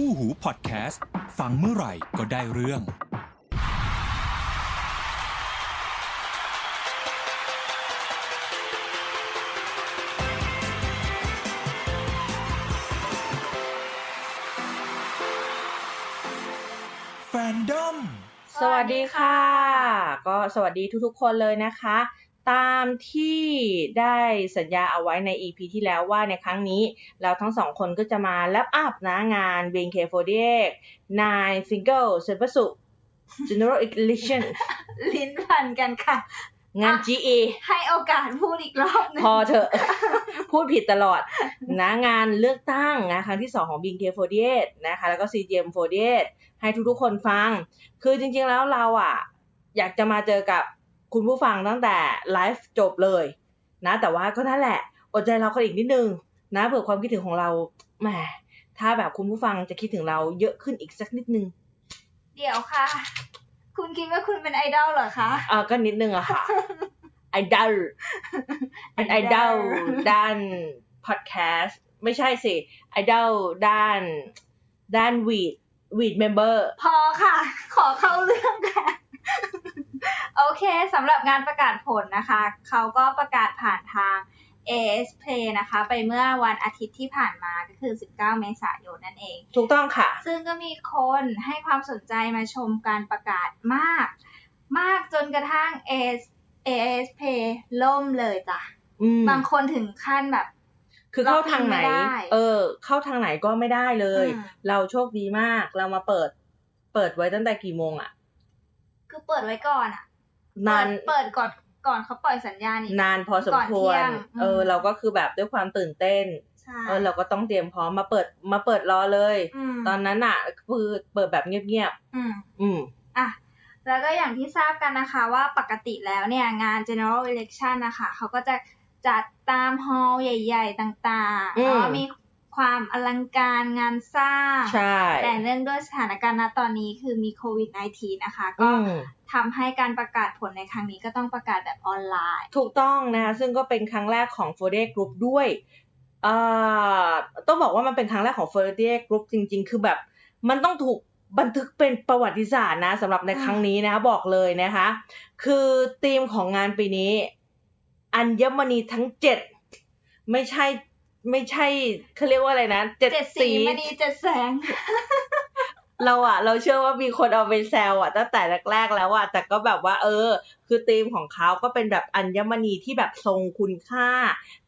คู่หูพอดแคสต์ ฟังเมื่อไหร่ก็ได้เรื่อง แฟนดอม สวัสดีค่ะ ก็สวัสดีทุกๆ คนเลยนะคะ ตามที่ได้สัญญาเอาไว้ใน EP ที่แล้วว่าในครั้งนี้ เราทั้งสองคนก็จะมาแลปอัพนะงาน BNK48 9 Single เซปสุ General Edition ลิ้นพันกันค่ะ งาน GA ให้โอกาสพูดอีกรอบหนึงพอเถอะ พูดผิดตลอดนะงานเลือกตั้งนะครั้งที่2ของ BNK48 นะคะ แล้วก็ CGM48 ให้ทุกๆคนฟัง คือจริงๆแล้วเราอะ อยากจะมาเจอกับ คุณผู้ฟังตั้งแต่ไลฟ์จบเลยนะ แต่ว่าก็นั่นแหละอดใจเรากันอีกนิดนึงนะเผื่อความคิดถึงของเราแหมถ้าแบบคุณผู้ฟังจะคิดถึงเราเยอะขึ้นอีกสักนิดนึง เดี๋ยวค่ะ คุณคิดว่าคุณเป็นไอดอลเหรอคะอ่าก็นิดนึงอะค่ะ ไอดอลเป็นไอดอลด้านพอดแคสต์ไม่ใช่สิ ไอดอลด้าน ด้านวีดวีดเมมเบอร์ พอค่ะ ขอเข้าเรื่องค่ะ โอเคสำหรับงานประกาศผลนะคะ เขาก็ประกาศผ่านทาง AS Play นะคะ ไปเมื่อวันอาทิตย์ที่ผ่านมาก็คือ 19 เมษายนนั่นเอง ถูกต้องค่ะ ซึ่งก็มีคนให้ความสนใจมาชมการประกาศมาก มากจนกระทั่ง AS AS Play ล่มเลยจ้ะอืมบางคนถึงขั้นแบบ คือเข้าทางไหนเราพิมพ์ไม่ได้เออ เข้าทางไหนก็ไม่ได้เลยอืมเราโชคดีมาก เรามาเปิด เปิดไว้ตั้งแต่กี่โมงอะ คือเปิดไว้ก่อนอะนานเปิดเปิดก่อนก่อนเขาปล่อยสัญญาณอีกนานพอสมก่อนควรเที่ยงเอออืมเราก็คือแบบด้วยความตื่นเต้นใช่เออเราก็ต้องเตรียมพร้อมมาเปิดมาเปิดรอเลยมตอนนั้นอะคือเปิดแบบเงียบอืมๆอืมอะแล้วก็อย่างที่ทราบกันนะคะว่าปกติแล้วเนี่ยงาน general election นะคะเขาก็จะจัดตามฮอลล์ใหญ่ ๆ ต่างๆอืมแล้วก็มี ความอลังการงานสร้าง ใช่ แต่เนื่องด้วยสถานการณ์ณตอนนี้คือมีโควิด -19 นะคะ ก็อืมทำให้การประกาศผลในครั้งนี้ก็ต้องประกาศแบบออนไลน์ ถูกต้องนะคะ ซึ่งก็เป็นครั้งแรกของ f o r d a y Group ด้วยเอ่อต้องบอกว่ามันเป็นครั้งแรกของ f o r d a y Group จริง ๆ คือแบบมันต้องถูกบันทึกเป็นประวัติศาสตร์นะสำหรับในครั้งนี้นะคะบอกเลยนะคะ คือธีมของงานปีนี้ อัญมณีทั้งเจ็ดไม่ใช่ ไม่ใช่เขาเรียกว่าอะไรนะเจ็ดเจ็ดสีสีมณีเจ็ดแสง เราอะเราเชื่อว่ามีคนเอาไปแซวอะตั้งแต่แรก ๆ แล้วอะแต่ก็แบบว่า เออ คือธีมของเขาก็เป็นแบบอัญมณีที่แบบทรงคุณค่า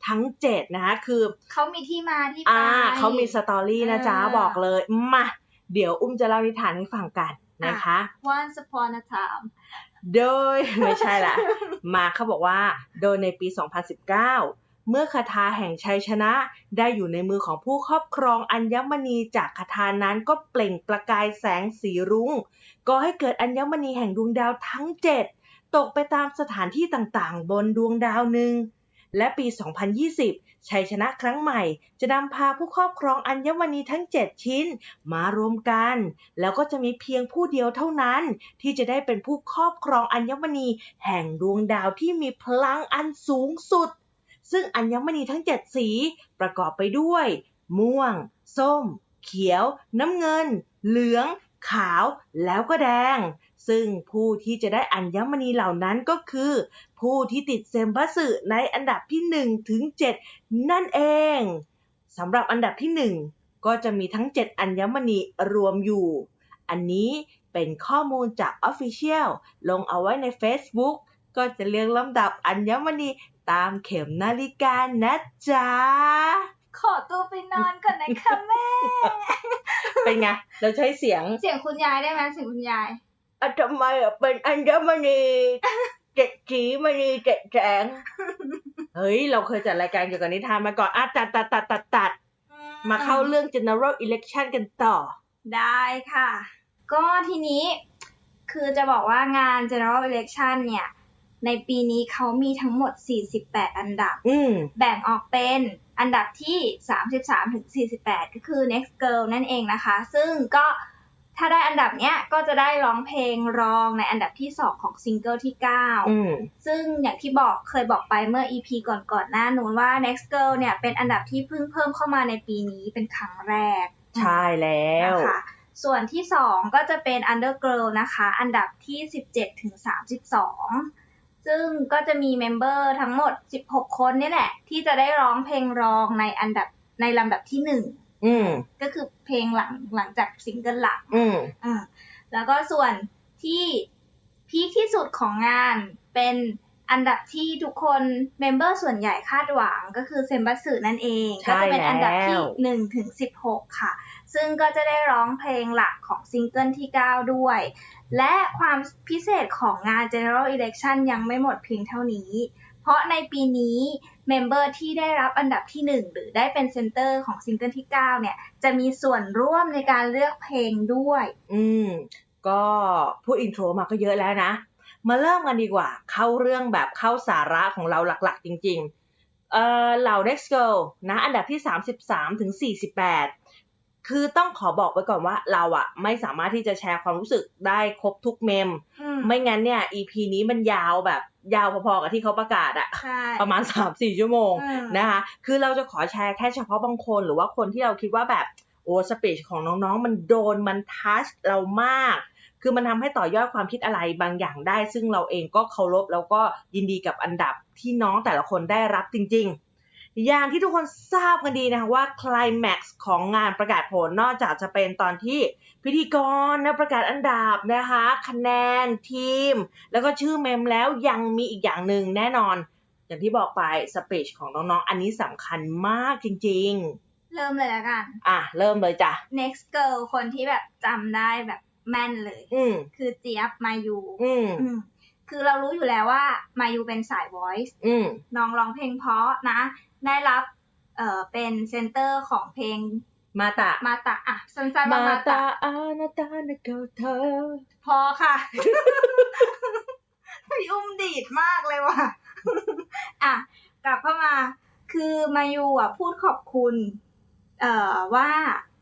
ทั้งเจ็ดนะคะคือ เขามีที่มาที่ไป อ่าเขามีสตอรี่นะจ๊ะอ่าบอกเลยมาเดี๋ยวอุ้มจะเล่านิทานให้ฟังกันนะคะ Once upon a time โดย ไม่ใช่ละ มาเขาบอกว่าโดยในปี 2019 เมื่อคาถาแห่งชัยชนะ ได้อยู่ในมือของผู้ครอบครองอัญมณีจากคาถานั้นก็เปล่งประกายแสงสีรุง้งก็ให้เกิดอัญมณีแห่งดวงดาวทั้ง7ตกไปตามสถานที่ต่างๆ บนดวงดาวหนึ่งและปี 2020 ชัยชนะครั้งใหม่ จะนำพาผู้ครอบครองอัญมณีทั้ง 7 ชิ้น มารวมกัน แล้วก็จะมีเพียงผู้เดียวเท่านั้น ที่จะได้เป็นผู้ครอบครองอัญมณี แห่งดวงดาวที่มีพลังอันสูงสุด ซึ่งอัญมณีทั้ง 7 สีประกอบไปด้วย ม่วง ส้ม เขียว น้ำเงิน เหลือง ขาว แล้วก็แดง ซึ่งผู้ที่จะได้อัญมณีเหล่านั้นก็คือ ผู้ที่ติดเซมบัสึในอันดับที่1ถึง7นั่นเองสำหรับอันดับที่ 1 ก็จะมีทั้ง 7 อัญมณีรวมอยู่ อันนี้เป็นข้อมูลจาก Official ลงเอาไว้ใน Facebook ก็จะเรียงลำดับอัญมณี ตามเข็มนาฬิกานะจ๊ะ ขอตัวไปนอนก่อนนะคะแม่ เป็นไง เราใช้เสียง เสียงคุณยายได้ไหมเสียงคุณยายอะทำไมอะเป็นอัญมณีเจ็ดสีมณีเจ็ดแสง เฮ้ย เราเคยจัดรายการเกี่ยวกับนิทานมาก่อนอะตัดตัดตัดตัดตัดมาเข้าเรื่อง general election กันต่อ ได้ค่ะ ก็ทีนี้คือจะบอกว่างาน general election เนี่ย ในปีนี้เขามีทั้งหมด 48 อันดับอืมแบ่งออกเป็นอันดับที่ 33ถึง48 ก็คือ next girl นั่นเองนะคะ ซึ่งก็ถ้าได้อันดับเนี้ยก็จะได้ร้องเพลงรองในอันดับที่ 2 ของซิงเกิลที่9อืมซึ่งอย่างที่บอกเคยบอกไปเมื่อ EP ก่อนๆหน้านู้นว่า next girl เนี่ยเป็นอันดับที่เพิ่งเพิ่มเข้ามาในปีนี้เป็นครั้งแรก ใช่แล้วนะคะส่วนที่ 2 ก็จะเป็น Undergirl นะคะ อันดับที่ 17ถึง32 ซึ่งก็จะมีเมมเบอร์ทั้งหมด 16 คนนี่แหละ ที่จะได้ร้องเพลงรองในอันดับในลำดับที่อืม1ก็คือเพลงหลังหลังจากซิงเกิลหลักอืมอ่าแล้วก็ส่วนที่พีคที่สุดของงานเป็นอันดับที่ทุกคนเมมเบอร์ส่วนใหญ่คาดหวังก็คือเซมบัสสึนั่นเองใช่ก็จะเป็นอันดับที่แล้วหนึ่งถึงสิบหกค่ะ ซึ่งก็จะได้ร้องเพลงหลักของซิงเกิลที่ 9 ด้วย และความพิเศษของงาน General Election ยังไม่หมดเพียงเท่านี้ เพราะในปีนี้เมมเบอร์ที่ได้รับอันดับที่ 1 หรือได้เป็นเซนเตอร์ของซิงเกิลที่ 9 เนี่ย จะมีส่วนร่วมในการเลือกเพลงด้วย อืม ก็พูดอินโทรมาก็เยอะแล้วนะ มาเริ่มกันดีกว่า เข้าเรื่องแบบเข้าสาระของเราหลักๆ จริง ๆ เอ่อเหล่า Next Girl นะ อันดับที่ 33ถึง48 คือต้องขอบอกไว้ก่อนว่าเราอะไม่สามารถที่จะแชร์ความรู้สึกได้ครบทุกเมมอืมไม่งั้นเนี่ย EP นี้มันยาวแบบยาวพอๆกับที่เขาประกาศอะใช่ประมาณ 3-4 ชั่วโมงอืมนะคะ คือเราจะขอแชร์แค่เฉพาะบางคนหรือว่าคนที่เราคิดว่าแบบโอ้สปีชของน้องๆ มันโดนมันทัชเรามาก คือมันทำให้ต่อยอดความคิดอะไรบางอย่างได้ ซึ่งเราเองก็เคารพแล้วก็ยินดีกับอันดับที่น้องแต่ละคนได้รับจริง ๆ อย่างที่ทุกคนทราบกันดีนะคะว่าคลายแม็กซ์ของงานประกาศผลนอกจากจะเป็นตอนที่พิธีกรนะประกาศอันดับนะคะคะแนนทีม แล้วก็ชื่อเมมแล้วยังมีอีกอย่างหนึ่งแน่นอน อย่างที่บอกไปสปีชของน้องๆ อันนี้สำคัญมากจริงเริ่มเลยแล้วกันๆอะ เริ่มเลยจ้ะ next girl คนที่แบบจำได้แบบแม่นเลย อืมคือเจี๊ยบมายูอืมอืมคือเรารู้อยู่แล้วว่ามายูเป็นสาย voice อืมน้องร้องเพลงเพราะนะ ได้รับเอ่อเป็นเซนเตอร์ของเพลงมาตะ มาตะอะสั้นๆว่ามามาตาตะอานาตานะเกลเธอ พอค่ะ พี่อุ้มดีดมากเลยว่ะ อะ กลับเข้ามา คือมายูอะ พูดขอบคุณ เอ่อว่า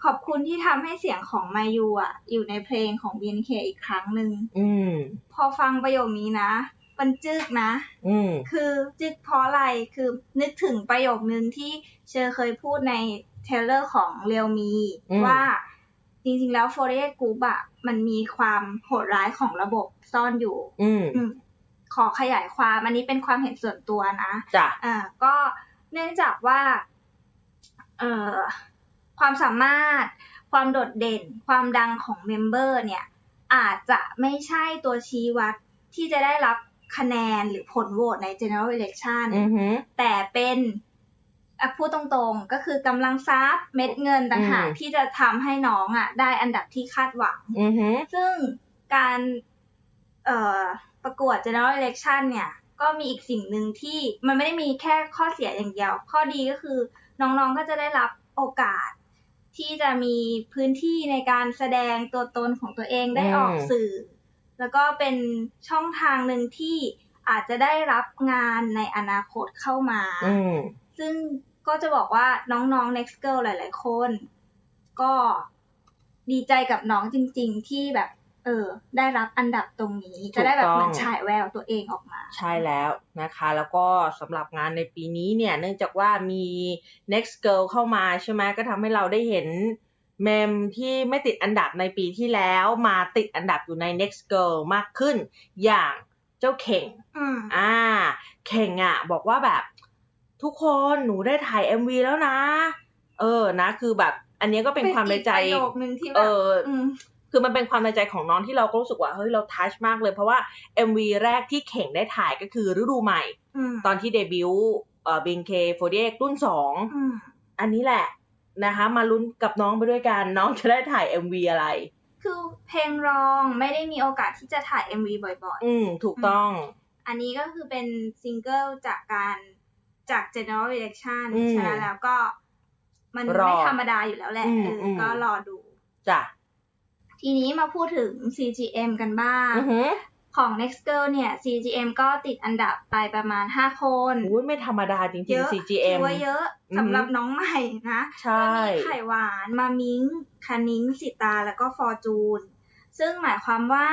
ขอบคุณที่ทำให้เสียงของมายูอะ อยู่ในเพลงของ BNK อีกครั้งหนึ่งอืมพอฟังประโยคนี้นะ มันจึกนะ อืม คือจึกเพราะอะไร คือนึกถึงประโยคนึงที่เชอเคยพูดในเทรลเลอร์ของเรียวมี อืม ว่า จริงๆแล้ว f o r e ก Group อะมันมีความโหดร้ายของระบบซ่อนอยู่ อืมอืมขอขยายความ อันนี้เป็นความเห็นส่วนตัวนะ จ้ะ อ่าก็เนื่องจากว่าเอ่อความสามารถ ความโดดเด่น ความดังของเมมเบอร์เนี่ย อาจจะไม่ใช่ตัวชี้วัดที่จะได้รับ คะแนนหรือผลโหวตใน general election อือหือแต่เป็นอะพูดตรงๆ ก็คือกำลังทรัพย์เม็ดเงินต่างหากอืมที่จะทำให้น้องอะ ได้อันดับที่คาดหวังอือหือซึ่งการเอ่อประกวด general election เนี่ย ก็มีอีกสิ่งหนึ่งที่มันไม่ได้มีแค่ข้อเสียอย่างเดียว ข้อดีก็คือน้องๆก็จะได้รับโอกาสที่จะมีพื้นที่ในการแสดงตัวตนของตัวเองได้อืมออกสื่อ แล้วก็เป็นช่องทางหนึ่งที่อาจจะได้รับงานในอนาคตเข้ามาอืมซึ่งก็จะบอกว่าน้องๆ next girl หลาย ๆ คน ก็ดีใจกับน้องจริง ๆ ที่แบบ เออ ได้รับอันดับตรงนี้ จะได้แบบเหมือนฉายแววตัวเองออกมา ใช่แล้วนะคะ แล้วก็สำหรับงานในปีนี้เนี่ย เนื่องจากว่ามี next girl เข้ามาใช่ไหมก็ทำให้เราได้เห็น เมมที่ไม่ติดอันดับในปีที่แล้วมาติดอันดับอยู่ใน next girl มากขึ้น อย่างเจ้าเข่งอืมอ่า เข่งอะ บอกว่าแบบทุกคนหนูได้ถ่าย MV แล้วนะ เออนะ คือแบบ อันนี้ก็เป็นความในใจเป็นอีกประโยคนึงที่แบเอบออืมคือมันเป็นความในใจของน้องที่เราก็รู้สึกว่าเฮ้ยเราทัชมากเลยเพราะว่า MV แรกที่เข่งได้ถ่ายก็คือฤดูใหม่อืมตอนที่เดบิวต์เอ่อ BNK48 รุ่นสองอืมอันนี้แหละ นะคะ มาลุ้นกับน้องไปด้วยกัน น้องจะได้ถ่าย MV อะไร คือเพลงร้องไม่ได้มีโอกาสที่จะถ่าย MV บ่อยอืมถูกต้องๆอันนี้ก็คือเป็นซิงเกิลจากการจาก general election อืม ฉะนั้นแล้วก็มันรอไม่ธรรมดาอยู่แล้วแหละอืมเอออม ก็รอดู จ้ะทีนี้มาพูดถึง CGM กันบ้าง อือหือ ของ Next Girl เนี่ย CGM ก็ติดอันดับไปประมาณ 5 คนอุ้ยไม่ธรรมดาจริงเยอะๆ CGM ถือว่าเยอะอือหือสำหรับน้องใหม่นะใช่ก็มีไข่หวานมามิงคานิ้งสิตา แล้วก็ฟอร์จูน ซึ่งหมายความว่า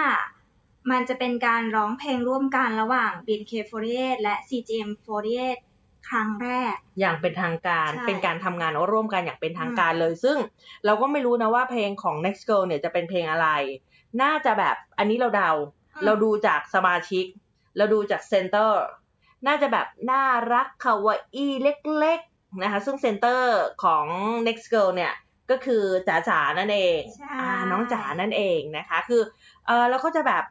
มันจะเป็นการร้องเพลงร่วมกันระหว่าง BNK48 และ CGM48 ครั้งแรก อย่างเป็นทางการใช่เป็นการทำงานร่วมกันอย่างเป็นทางการเลย ซึ่งเราก็ไม่รู้นะว่าเพลงของ next girl เนี่ยจะเป็นเพลงอะไร น่าจะแบบอันนี้เราเดาอืม เราดูจากสมาชิก เราดูจากเซนเตอร์น่าจะแบบน่ารักคาวาอี้เล็กๆนะคะ ซึ่งเซนเตอร์ของ next girl เนี่ยก็คือจ๋าจ๋านั่นเองใช่อ่าน้องจ๋านั่นเองนะคะ คือเออแล้วก็จะแบบ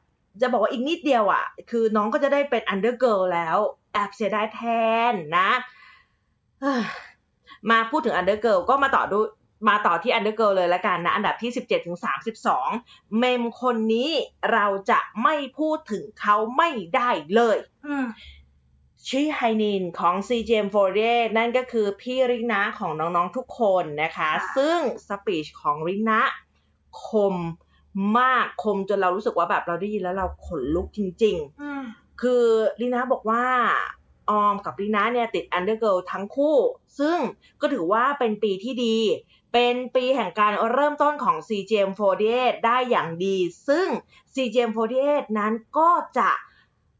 จะบอกว่าอีกนิดเดียวอะ คือน้องก็จะได้เป็น under girl แล้วแอบเสียดายแทนนะเอ้อมาพูดถึง under girl ก็มาต่อดู มาต่อที่ under girl เลยละกันนะ อันดับที่ 17ถึง32 เมมคนนี้เราจะไม่พูดถึงเขาไม่ได้เลยอืมชิไฮนินของ CGM48 นั่นก็คือพี่รินะของน้องๆทุกคนนะคะค่ะซึ่งสปีชของรินะคมมากคมจนเรารู้สึกว่าแบบเราได้ยินแล้วเราขนลุกจริงอืมๆคือรินะบอกว่า ออมกับรินะเนี่ยติด Undergirl ทั้งคู่ ซึ่งก็ถือว่าเป็นปีที่ดี เป็นปีแห่งการเริ่มต้นของ CGM48 ได้อย่างดี ซึ่ง CGM48 นั้นก็จะ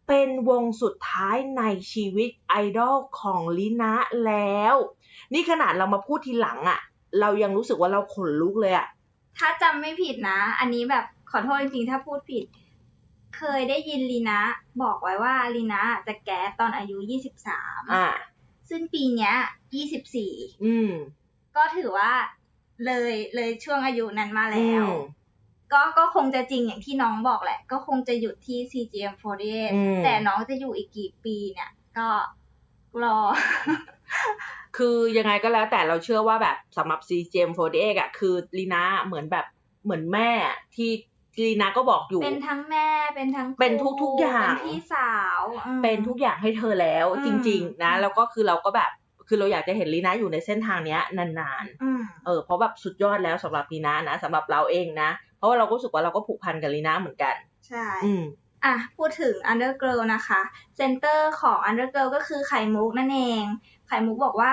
เป็นวงสุดท้ายในชีวิตไอดอลของลินะแล้ว นี่ขนาดเรามาพูดทีหลังอะ่ะเรายังรู้สึกว่าเราขนลุกเลยอะ่ะถ้าจำไม่ผิดนะ อันนี้แบบขอโทษจริงๆถ้าพูดผิด เคยได้ยินลีนะบอกไว้ว่าลีนะจะแก๊สตอนอายุ23อ่า ซึ่งปีเนี้ย24อืม ก็ถือว่าเลยเลยช่วงอายุนั้นมาแล้อืวมก็ก็คงจะจริงอย่างที่น้องบอกแหละ ก็คงจะหยุดที่ CGM48 อืมแต่น้องจะอยู่อีกกี่ปีเนี่ย ก็รอ คือยังไงก็แล้วแต่เราเชื่อว่าแบบสำหรับ CGM48 อะ คือลีนาเหมือนแบบเหมือนแม่ที่ ลีนาก็บอกอยู่ เป็นทั้งแม่เป็นทั้งครูเป็นทุกๆอย่างเป็นพี่สาวอืมเป็นทุกอย่างให้เธอแล้วอืมจริง ๆ นะอืมแล้วก็คือเราก็แบบคือเราอยากจะเห็นลีนาอยู่ในเส้นทางเนี้ยนานอืมๆเออเพราะแบบสุดยอดแล้วสำหรับลีนานะสำหรับเราเองนะ เพราะว่าเราก็รู้สึกว่าเราก็ผูกพันกับลีนาเหมือนกัน ใช่อืมอะพูดถึง Undergirl นะคะเซนเตอร์ของ Undergirl ก็คือไข่มุกนั่นเอง ไข่มุกบอกว่า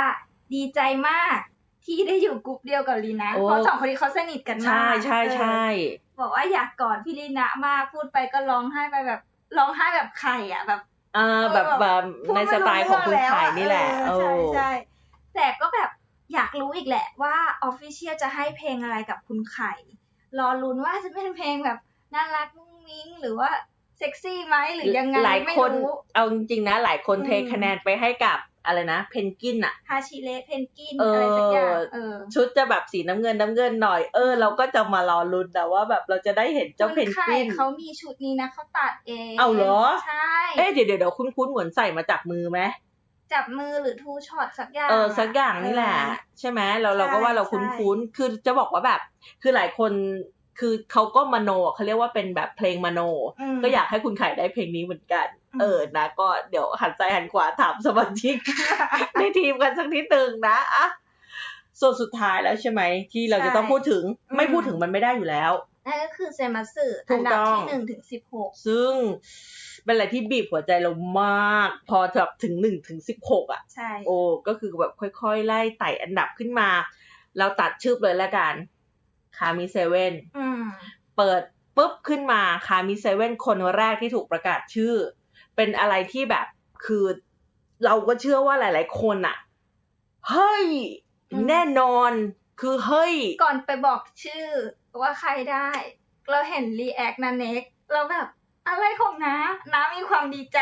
ดีใจมากที่ได้อยู่กลุ่มเดียวกับลีนะโอ้เพราะสองคนนี้เขาสนิทกันมาก ใช่ใช่ใช่เออ บอกว่าอยากกอดพี่ลีนะมากพูดไปก็ร้องไห้ไปแบบร้องไห้แบบไข่อะแบบเออแบบแบบพูดในไม่สไตล์ของคุณรู้เรื่ไข่นี่แหละเอโอ้อใช่ใช่แต่ก็แบบอยากรู้อีกแหละว่าออฟฟิเชียลจะให้เพลงอะไรกับคุณไข่รอลุ้นว่าจะเป็นเพลงแบบน่ารักมุ้งมิ้งหรือว่าเซ็กซี่ไหมหรือยังไงหลายไม่คนรู้เอาจริงๆนะ หลายคนอืมเทคะแนนไปให้กับ อะไรนะ เพนกวินอะฮาชิเลเพนกินเออออะไรสักอย่างเออชุดจะแบบสีน้ำเงินน้ำเงินหน่อยเออเราก็จะมารอลุ้นแต่ว่าแบบเราจะได้เห็นเจ้าเพคุณนไข่กวินเขามีชุดนี้นะเขาตัดเองเอาเหรอใช่เอ๊ะเดี๋ยวเดี๋ยวเดี๋ยวคุ้นๆเหมือนใส่มาจากมือไหมจับมือหรือทูช็อตสักอย่างเออสักอย่างนี่แหละเออใช่ไหมเราเราก็ใช่ว่าเราใช่คุ้นๆคือจะบอกว่าแบบ คือหลายคนคือเขาก็มโนเขาเรียกว่าเป็นแบบเพลงมโนมก็อยากให้คุณไข่ได้เพลงนี้เหมือนกันอืม เออนะ ก็เดี๋ยวหันซ้ายหันขวาถามสมาชิกในทีมกันสักนิดนึงนะอะส่วนสุดท้ายแล้วใช่ไหม ที่เราจะต้องพูดถึงอืมไม่พูดถึงมันไม่ได้อยู่แล้วนั่นก็คือเซมาสึถูอักนดับต้องที่หนึ่งถึงสิบหกซึ่งเป็นอะไรที่บีบหัวใจเรามาก พอแบบถึงหนึ่งถึงสิบหกอะ ใช่ โอ้ก็คือแบบค่อยๆ ไล่ไต่อันดับขึ้นมา เราตัดชื่อเลยละกันคามิเซเว่นอืมเปิดปุ๊บขึ้นมาคามิเซเว่นคนแรกที่ถูกประกาศชื่อ เป็นอะไรที่แบบ คือเราก็เชื่อว่าหลาย ๆ คนอะเฮ้ยอืมแน่นอน คือเฮ้ย ก่อนไปบอกชื่อว่าใครได้ เราเห็นรีแอคนาเน็กเราแบบอะไรของน้าน้ามีความดีใจ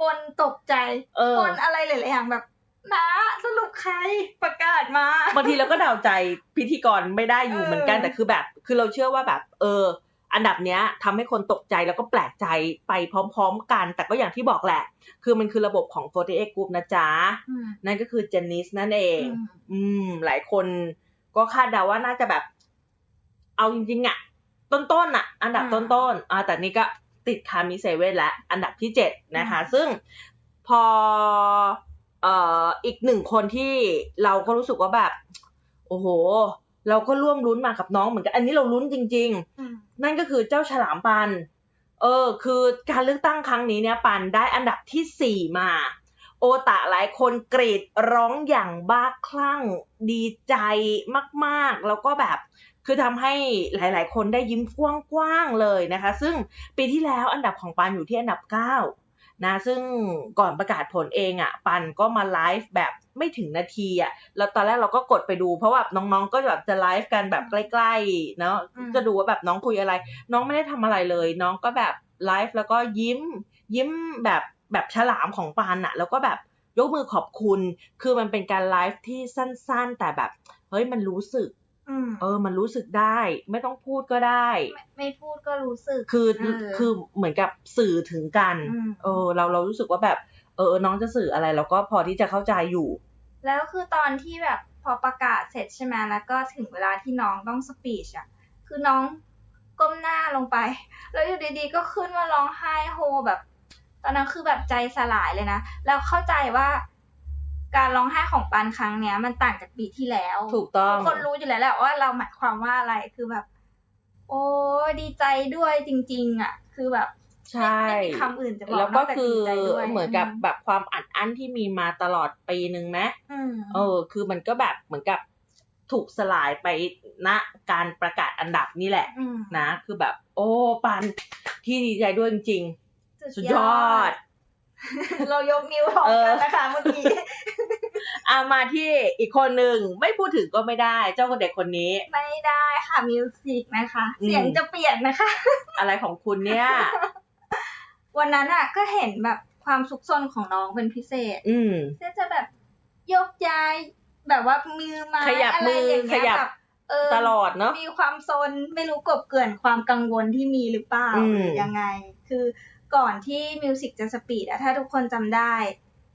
ปนตกใจเออปนอะไรหลาย ๆ อย่างแบบน้าสรุปใครประกาศมาบางทีเราก็เดาใจพิธีกรไม่ได้อยู่เหมือนกันเออแต่คือแบบ คือเราเชื่อว่าแบบ เออ อันดับเนี้ยทำให้คนตกใจแล้วก็แปลกใจไปพร้อมๆกัน แต่ก็อย่างที่บอกแหละ คือมันคือระบบของ48 Group นะจ๊ะอืมนั่นก็คือเจนนิสนั่นเองอืมอืม หลายคนก็คาดเดาว่าน่าจะแบบ เอาจริงๆอะต้นๆอะอันดับอืมต้นๆอ่าแต่นี่ก็ติดคามิเซเว่นและ อันดับที่เจ็ดนะคะอืมซึ่งพอเอ่ออีกหนึ่งคนที่เราก็รู้สึกว่าแบบ โอ้โห เราก็ร่วมลุ้นมากับน้องเหมือนกัน อันนี้เราลุ้นจริงๆอืมนั่นก็คือเจ้าฉลามปัน เออ คือการเลือกตั้งครั้งนี้เนี่ยปันได้อันดับที่สี่มา โอตะหลายคนกรีดร้องอย่างบ้าคลั่งดีใจมากๆ แล้วก็แบบคือทำให้หลาย ๆ คนได้ยิ้มกว้างๆเลยนะคะ ซึ่งปีที่แล้วอันดับของปันอยู่ที่อันดับเก้า นะซึ่งก่อนประกาศผลเองอะ่ะปันก็มาไลฟ์แบบไม่ถึงนาทีอะ่ะแล้วตอนแรกเราก็กดไปดู เพราะว่าน้องๆก็แบบจะไลฟ์กันแบบใกล้ๆเนาะอืมจะดูว่าแบบน้องคุยอะไร น้องไม่ได้ทำอะไรเลย น้องก็แบบไลฟ์แล้วก็ยิ้ม ยิ้มแบบแบบฉลามของปันอะ่ะ แล้วก็แบบยกมือขอบคุณ คือมันเป็นการไลฟ์ที่สั้นๆ แต่แบบเฮ้ยมันรู้สึกอืม เออ มันรู้สึกได้ ไม่ต้องพูดก็ได้ ไม่ไม่พูดก็รู้สึก คือเออคือเหมือนกับสื่อถึงกันอืมเออ เราเรารู้สึกว่าแบบ เออ น้องจะสื่ออะไรเราก็พอที่จะเข้าใจอยู่ แล้วคือตอนที่แบบพอประกาศเสร็จใช่ไหมแล้วก็ถึงเวลาที่น้องต้องสปีชอะคือน้องก้มหน้าลงไป แล้วอยู่ดีๆ ก็ขึ้นมาร้องไห้โฮแบบ ตอนนั้นคือแบบใจสลายเลยนะ แล้วเข้าใจว่า การร้องไห้ของปันครั้งเนี้ย มันต่างจากปีที่แล้ว ถูกต้องทุกคนรู้อยู่แล้วแหละว่าเราหมายความว่าอะไรคือแบบ โอ้ยดีใจด้วยจริง ๆ อะ คือแบบใช่ไม่มีคำอื่นจะบอกแล้วก็นจากคือดีใจด้วยเหมือนกับแบบความอัดอั้นที่มีมาตลอดปีหนึ่งไหมอืมเออ คือมันก็แบบเหมือนกับถูกสลายไปณการประกาศอันดับนี่แหละอืมนะ คือแบบ โอ้ปันที่ดีใจด้วยจริงๆสุดยอด เรายกนิ้วพร้อมเออกันนะคะเมื่อกี้อามาที่อีกคนหนึ่งไม่พูดถึงก็ไม่ได้ เจ้าเด็กคนนี้ ไม่ได้ค่ะมิวสิกนะคะอืมเสียงจะเปลี่ยนนะคะ อะไรของคุณเนี่ย วันนั้นอะ ก็เห็นแบบความซุกซนของน้องเป็นพิเศษ อืมก็จะแบบยกย้าย แบบว่ามือไม้ขยับอะไรมืออย่างขเงี้ยยับแบบเออตลอดเนาะมีความซนไม่รู้กบเกลื่อนความกังวลที่มีหรือเปล่าอืมหรือยังไง คือ ก่อนที่มิวสิกจะสปีดอะถ้าทุกคนจำได้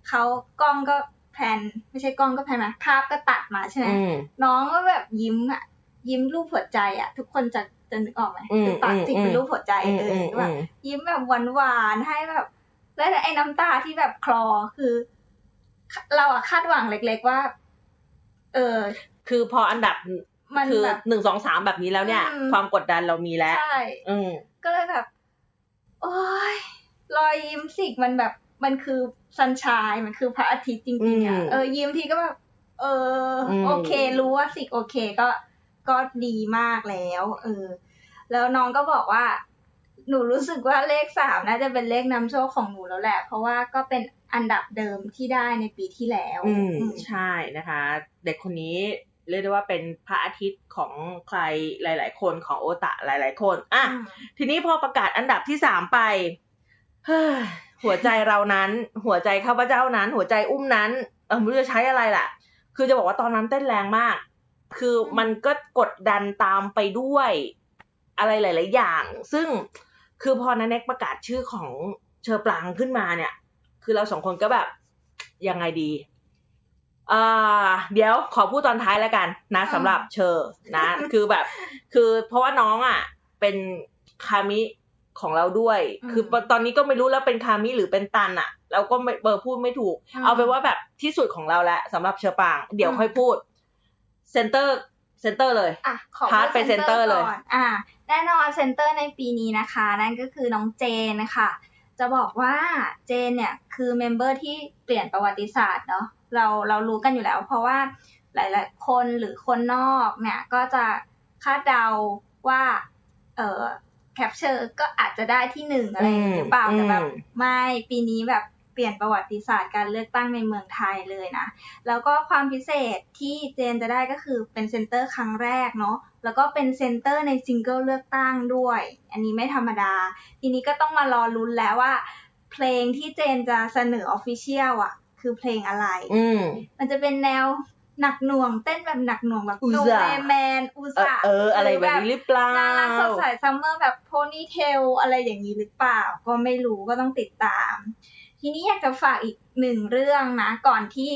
เขากล้องก็แพนไม่ใช่กล้องก็แพนมาภาพก็ตัดมาใช่ไหมอืมน้องก็แบบยิ้มอะยิ้มรูปหัวใจอะทุกคนจะจะนึกออกไหมอืมคือปากจิกอืมเป็นรูปหัวใจอืมเออือมแบอืบมยิ้มแบบหวานๆให้แบบ แล้วไอ้น้ำตาที่แบบคลอคือ เราอะคาดหวังเล็ก ๆว่า เออ คือพออันดับมันคือแบบหนึ่งสองสามแบบนี้แล้วเนี่ยอืมความกดดันเรามีแล้วใช่อืมก็เลยแบบ โอ้ยรอยยิ้มสิกมันแบบมันคือซันชายมันคือพระอาทิตย์จริงๆอือะมเออยิ้มทีก็แบบเอออมโอเค รู้ว่าสิกโอเคก็ก็ดีมากแล้วเออ แล้วน้องก็บอกว่า หนูรู้สึกว่าเลขสามน่าจะเป็นเลขนำโชคของหนูแล้วแหละ เพราะว่าก็เป็นอันดับเดิมที่ได้ในปีที่แล้ว อืมอืมใช่นะคะ เด็กคนนี้ เรียกได้ว่าเป็นพระอาทิตย์ของใครหลาย ๆ คนของโอตะหลาย ๆ คน อะอืมทีนี้พอประกาศอันดับที่สามไปเฮ้ยหัวใจเรานั้น หัวใจข้าพเจ้านั้น หัวใจอุ้มนั้น เออไม่รู้จะใช้อะไรล่ะ คือจะบอกว่าตอนนั้นเต้นแรงมาก คือมันก็กดดันตามไปด้วย อะไรหลาย ๆ อย่าง ซึ่งคือพอนันเน็กประกาศชื่อของเชอปรางขึ้นมาเนี่ย คือเราสองคนก็แบบยังไงดี อ่าเดี๋ยวขอพูดตอนท้ายแล้วกันนะอืมสำหรับเชอนะ คือแบบ คือเพราะว่าน้องอะ เป็นคามิของเราด้วยอืมคือตอนนี้ก็ไม่รู้แล้วเป็นคามิหรือเป็นตันอะ เราก็ไม่เบอร์พูดไม่ถูกอืมเอาไปนว่าแบบที่สุดของเราแล้วสำหรับเชอปราง เดี๋ยวอืมค่อยพูดเซนเตอร์เซนเตอร์เลยอะขอพาร์ทไปเซ็นเตอร์เลยก่อนอะแน่นอนเซนเตอร์ในปีนี้นะคะ นั่นก็คือน้องเจนนะคะจะบอกว่าเจนเนี่ยคือเมมเบอร์ที่เปลี่ยนประวัติศาสตร์เนาะ เราเรารู้กันอยู่แล้ว เพราะว่าหลายๆคนหรือคนนอกเนี่ยก็จะคาดเดาว่า เออแคปเจอร์ก็อาจจะได้ที่หนึ่งอะไรอย่างเงี้ยหรือเปล่าอืมแต่แบบอืมไม่ปีนี้แบบเปลี่ยนประวัติศาสตร์การเลือกตั้งในเมืองไทยเลยนะ แล้วก็ความพิเศษที่เจนจะได้ก็คือเป็นเซนเตอร์ครั้งแรกเนาะ แล้วก็เป็นเซนเตอร์ในซิงเกิลเลือกตั้งด้วย อันนี้ไม่ธรรมดา ทีนี้ก็ต้องมารอลุ้นแล้วว่า เพลงที่เจนจะเสนอออฟฟิเชียลอะ คือเพลงอะไร อืมมันจะเป็นแนวหนักหน่วงเต้นแบบหนักหน่วงแบบอุโนซาแมนแมนอุเออซาเออ อะไรแบบนี้หรือเปล่าน่ารักสดใสซัมเมอร์แบบโพนี่เทลอะไรอย่างนี้หรือเปล่า ก็ไม่รู้ก็ต้องติดตาม ทีนี้อยากจะฝากอีกหนึ่งเรื่องนะ ก่อนที่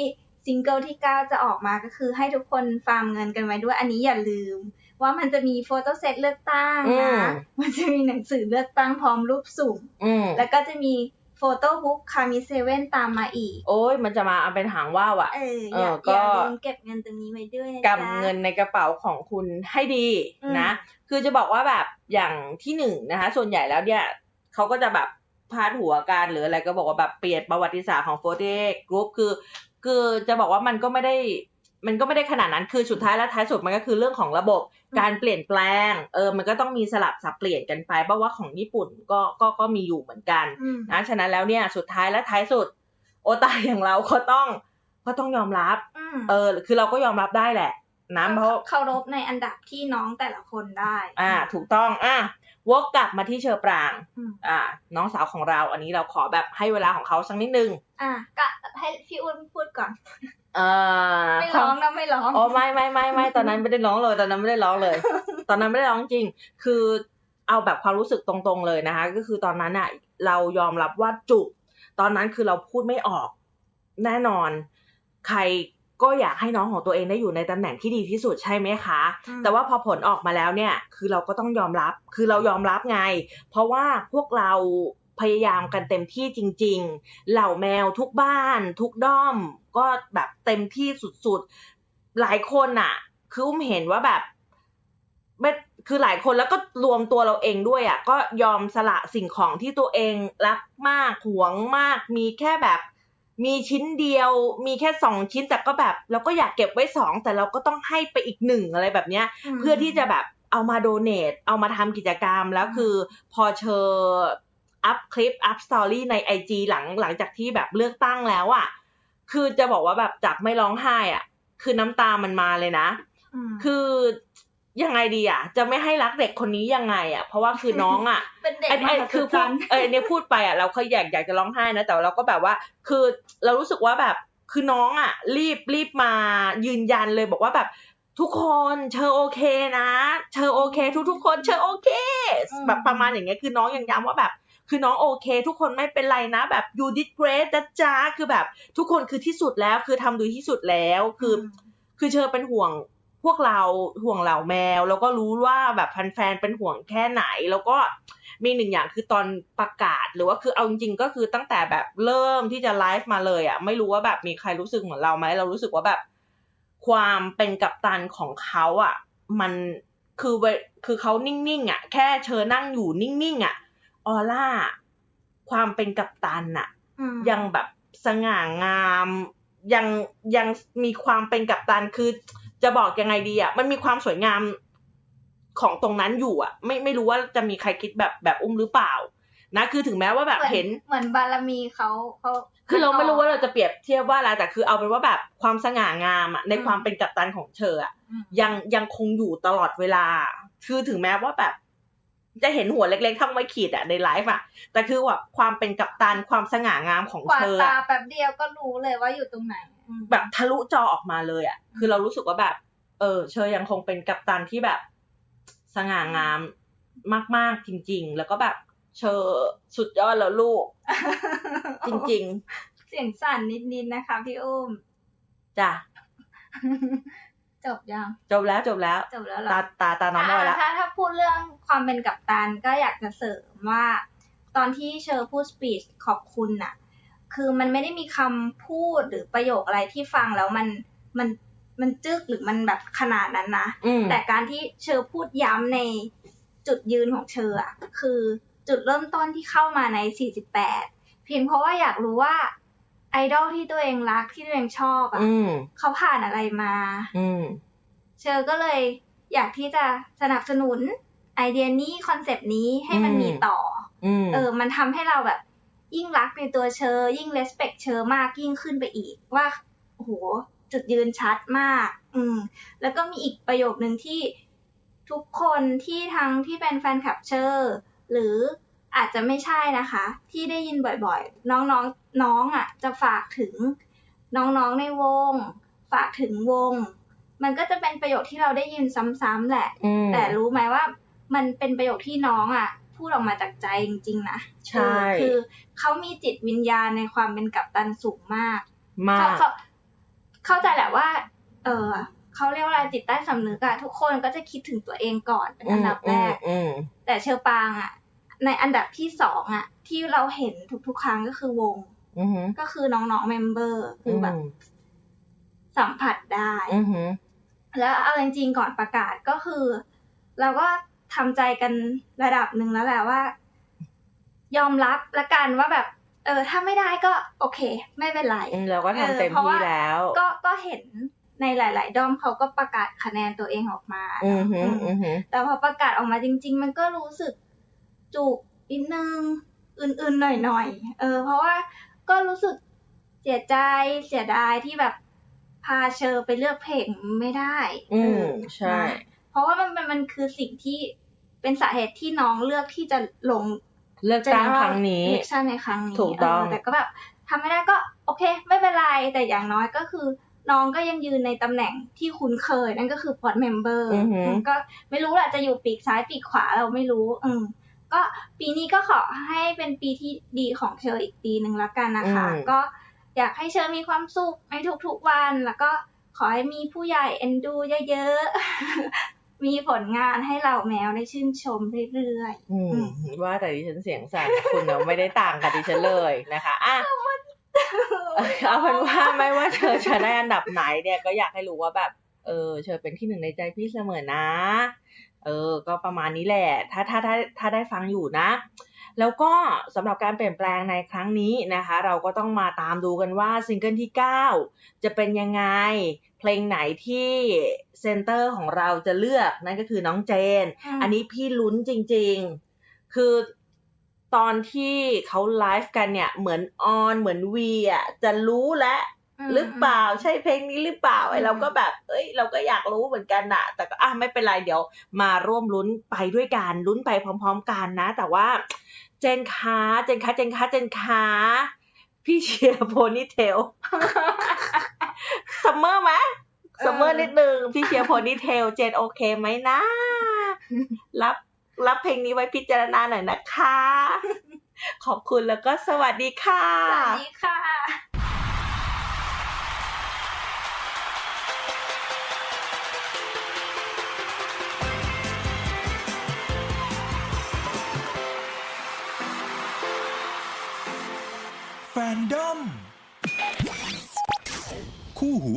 ซิงเกิลที่ 9 จะออกมาก็คือให้ทุกคนฟาร์มเงินกันไว้ด้วย อันนี้อย่าลืม ว่ามันจะมีโฟโต้เซตเลือกตั้งอืมนะ มันจะมีหนังสือเลือกตั้งพร้อมรูปสุ่มอืมแล้วก็จะมี โฟโต้บุ๊กคามิเซเว่นตามมาอีก โอ้ยมันจะมาเอาเป็นหางว่าวอะเอออย่าเออก็อย่าลืมเก็บเงินตรงนี้ไว้ด้วยนะจ๊ะกำเงินในกระเป๋าของคุณให้ดีอืมนะ คือจะบอกว่าแบบอย่างที่หนึ่งนะคะ ส่วนใหญ่แล้วเนี่ยเขาก็จะแบบพาดหัวกันหรืออะไรก็บอกว่าแบบเปลี่ยนประวัติศาสตร์ของโฟเทกรุ๊ปคือ คือจะบอกว่ามันก็ไม่ได้ มันก็ไม่ได้ขนาดนั้นคือสุดท้ายแล้วท้ายสุดมันก็คือเรื่องของระบบอืมการเปลี่ยนแปลง เออ มันก็ต้องมีสลับสับเปลี่ยนกันไป เพราะว่าของญี่ปุ่นก็ก็ก็มีอยู่เหมือนกันอืมนะฉะนั้นแล้วเนี่ยสุดท้ายและท้ายสุด โอตาอย่างเราก็ต้องก็ต้องยอมรับอืมเออ คือเราก็ยอมรับได้แหละนะเพราะเคารพในอันดับที่น้องแต่ละคนได้ อ่า ถูกต้องอะวกกลับมาที่เชอปรางอืมอ่า น้องสาวของเรา อันนี้เราขอแบบให้เวลาของเขาสักนิดนึง อะก็ให้พี่อุ้นพูดก่อน เออไม่ ร้องนะไม่ร้องอ๋อไม่ไม่ไม่ไม่ตอนนั้นไม่ได้ร้องเลยตอนนั้นไม่ได้ร้องเลย ตอนนั้นไม่ได้ร้องจริง คือเอาแบบความรู้สึกตรงๆเลยนะคะ ก็คือตอนนั้นอะเรายอมรับว่าจุก ตอนนั้นคือเราพูดไม่ออก แน่นอน ใครก็อยากให้น้องของตัวเองได้อยู่ในตำแหน่งที่ดีที่สุดใช่ไหมคะอืมแต่ว่าพอผลออกมาแล้วเนี่ย คือเราก็ต้องยอมรับ คือเรายอมรับไง เพราะว่าพวกเราพยายามกันเต็มที่จริง ๆ เหล่าแมวทุกบ้าน ทุกด้อม ก็แบบเต็มที่สุดๆ หลายคนอะคืออุ้มเห็นว่าแบบไม่คือหลายคนแล้วก็รวมตัวเราเองด้วยอะ ก็ยอมสละสิ่งของที่ตัวเองรักมากหวงมาก มีแค่แบบ มีชิ้นเดียว มีแค่สองชิ้นแต่ก็แบบเราก็อยากเก็บไว้สองแต่เราก็ต้องให้ไปอีกหนึ่งอะไรแบบเนี้ยมเพื่อที่จะแบบเอามาโดเนทเอามาทำกิจกรรมแล้วคือพอเชออัพคลิปอัพสตอรี่ในไอจหลังหลังจากที่แบบเลือกตั้งแล้วอะ่ะ คือจะบอกว่าแบบจากไม่ร้องไห้อะ่ะ คือน้ำตามันมาเลยนะมคือยังไงดีอะ่ะ จะไม่ให้รักเด็กคนนี้ยังไงอะ่ะ เพราะว่าคือน้องอะเป็นเด็กไอ้มไอ้หัศคือจพูรดรย์เออเนี่ยพูดไปอะเราเคยอยากอยากจะร้องไห้นะแต่ว่าเราก็แบบว่า คือเรารู้สึกว่าแบบคือน้องอะ รีบรีบมายืนยันเลยบอกว่าแบบทุกคนเชอโอเคนะ เชอโอเค ทุกทุกๆคนเชอโอเคอืมแบบประมาณอย่างเงี้ยคือน้องยังย้ำว่าแบบ คือน้องโอเค ทุกคนไม่เป็นไรนะแบบ you did great นะจ๊ะคือแบบ ทุกคนคือที่สุดแล้ว คือทำดีที่สุดแล้วคืออคือเชอเป็นห่วงพวกเราห่วงเหล่าแมว แล้วก็รู้ว่าแบบแฟนๆเป็นห่วงแค่ไหน แล้วก็มีหนึ่งอย่างคือตอนประกาศหรือว่าคือเอาจริงๆก็คือตั้งแต่แบบเริ่มที่จะไลฟ์มาเลยอะ่ะไม่รู้ว่าแบบมีใครรู้สึกเหมือนเราไหมเรารู้สึกว่าแบบ ความเป็นกัปตันของเขาอะ่ะ มันคือเวคือเขานิ่งๆอะ่ะ แค่เชอนั่งอยู่นิ่งๆอะ่ะ ออร่า ความเป็นกัปตันอะอืมยังแบบสง่างามยังยังมีความเป็นกัปตันคือจะบอกยังไงดีอะมันมีความสวยงามของตรงนั้นอยู่อะไม่ไม่รู้ว่าจะมีใครคิดแบบแบบอุ้มหรือเปล่า นะ คือถึงแม้ว่าแบบมือเห็นเหมือนบารมีเขาเขาคือเราไม่รู้ว่าเราจะเปรียบเทียบว่าอะไรแต่คือเอาเป็นว่าแบบความสง่างามอะในอืมความเป็นกัปตันของเชออะอืมยังยังคงอยู่ตลอดเวลา คือถึงแม้ว่าแบบ จะเห็นหัวเล็กๆเท่าไม่ขีดอะในไลฟ์อะแต่คือแบบความเป็นกัปตันความสง่างามของกวาเชดอตาอะแป๊บเดียวก็รู้เลยว่าอยู่ตรงไหนอืมแบบทะลุจอออกมาเลยอะคือเรารู้สึกว่าแบบ เออ เชอยังคงเป็นกัปตันที่แบบ สง่างามมากๆจริง ๆ แล้วก็แบบเชอสุดยอดแล้วลูก จริงเสียงสั่นนิดๆนะคะพี่อุ้มๆจ้ะ จบยังจบแล้วจบแล้วจบแล้วเหรอตาตาตาน้องมอยแล้ว ถ้าถ้าพูดเรื่องความเป็นกัปตันก็อยากจะเสริมว่า ตอนที่เชอร์พูดสปีชขอบคุณน่ะ คือมันไม่ได้มีคำพูดหรือประโยคอะไรที่ฟังแล้วมันมันมันจึกหรือมันแบบขนาดนั้นนะ อืม แต่การที่เชอร์พูดย้ำในจุดยืนของเชอร์อะคือจุดเริ่มต้นที่เข้ามาใน 48 เพียงเพราะว่าอยากรู้ว่า ไอดอลที่ตัวเองรักที่ตัวเองชอบอะอืมเขาผ่านอะไรมา อืมเชอร์ก็เลยอยากที่จะสนับสนุนไอเดียนี้คอนเซปต์นี้ให้มันอืมมีต่ออืมเออ มันทำให้เราแบบ ยิ่งรักในตัวเชอร์ยิ่งเลสเ c คเชอร์มากยิ่งขึ้นไปอีกว่าโอ้โหจุดยืนชัดมาก อืม แล้วก็มีอีกประโยคนึงที่ทุกคนที่ทั้งที่เป็นแฟนคลับเชอร์ หรือ อาจจะไม่ใช่นะคะ ที่ได้ยินบ่อยๆ น้องๆน้น้องอะจะฝากถึงน้องๆในวง ฝากถึงวง มันก็จะเป็นประโยคที่เราได้ยินซ้ำๆแหละ อืม แต่รู้ไหมว่ามันเป็นประโยคที่น้องอะ พูดออกมาจากใจจริงๆนะใช่ เออคือเขามีจิตวิญญาณในความเป็นกัปตันสูงมาก มาเขาก เขาเข้าใจแหละว่า เออเขาเรียกว่าอะไรจิตใต้สำนึกอะทุกคนก็จะคิดถึงตัวเองก่อนเป็นอันดับแรก อืมแต่เชอปางอะ ในอันดับที่สองอะที่เราเห็นทุกๆ ครั้งก็คือวงอืมอืมก็คือน้องๆเมมเบอร์คือแบบ สัมผัสได้อืมอืมแล้วเอาจริงๆก่อนประกาศก็คือ เราก็ทำใจกันระดับหนึ่งแล้วแหละว่า ยอมรับละกันว่าแบบ เออ ถ้าไม่ได้ก็โอเค ไม่เป็นไรอืมเราก็ทำเต็มเออเพราะที่ว่าแล้ว ก็ก็เห็นในหลาย ๆ ด้อมเขาก็ประกาศคะแนนตัวเองออกมาอือเนาะหืออืมอือหือแต่พอประกาศออกมาจริง ๆ มันก็รู้สึก จุกนิดนึงอื่นๆหน่อยๆเออ เพราะว่าก็รู้สึกเสียใจเสียดายที่แบบพาเชอร์ไปเลือกเพลงไม่ได้ อืเอมอใช่นะเพราะว่ามันมันมันคือสิ่งที่เป็นสาเหตุที่น้องเลือกที่จะลงเลือกตั้งครั้งนี้เลือกตั้งในครั้งนี้ถูกต้องเแต่ก็แบบทำไม่ได้ก็โอเค ไม่เป็นไร แต่อย่างน้อยก็คือ น้องก็ยังยืนในตำแหน่งที่คุ้นเคย นั่นก็คือพอร์ตเมมเบอร์อือหือก็ไม่รู้แหละจะอยู่ปีกซ้ายปีกขวาเราไม่รู้ อืม ก็ปีนี้ก็ขอให้เป็นปีที่ดีของเชอร์อีกปีหนึ่งละกันนะคะอืมก็อยากให้เชอร์มีความสุขในทุกๆวัน แล้วก็ขอให้มีผู้ใหญ่เอ็นดูเยอะๆ มีผลงานให้เราแมวได้ชื่นชมเรื่อยๆอืมอืมว่าแต่ดิฉันเสียงสั่นคุณเนาะไม่ได้ต่างกับดิฉันเลยนะคะอะเอาเป็นว่าไม่ว่าเธอจะได้อันดับไหนเนี่ยก็อยากให้รู้ว่าแบบเออเธอเป็นที่หนึ่งในใจพี่เสมอนะ เออ ก็ประมาณนี้แหละ ถ้าถ้าถ้าถ้าได้ฟังอยู่นะ แล้วก็สำหรับการเปลี่ยนแปลงในครั้งนี้นะคะ เราก็ต้องมาตามดูกันว่าซิงเกิลที่ 9 จะเป็นยังไง เพลงไหนที่เซนเตอร์ของเราจะเลือกนั่นก็คือน้องเจน อันนี้พี่ลุ้นจริง ๆ คือตอนที่เขาไลฟ์กันเนี่ย เหมือนออน เหมือนวีอะจะรู้แล้วม หรือเปล่าใช่เพลงนี้หรือเปล่าไอ้อืมเราก็แบบ เอ้ย เราก็อยากรู้เหมือนกันน่ะแต่ก็อะไม่เป็นไรเดี๋ยว มาร่วมลุ้นไปด้วยกันลุ้นไปพร้อม ๆ กันนะ แต่ว่า เจนคาเจนคาเจนคาเจนคาพี่เชียร์โพนี่เทลซัมเมอร์ไหมซัมเมอร์นิดนึงพี่เชียร์โพนี่เทลเจนโอเคไหมนะ รับรับเพลงนี้ไว้พิจารณาหน่อยนะคะ ขอบคุณแล้วก็สวัสดีค่ะ สวัสดีค่ะ ดอมคู่หู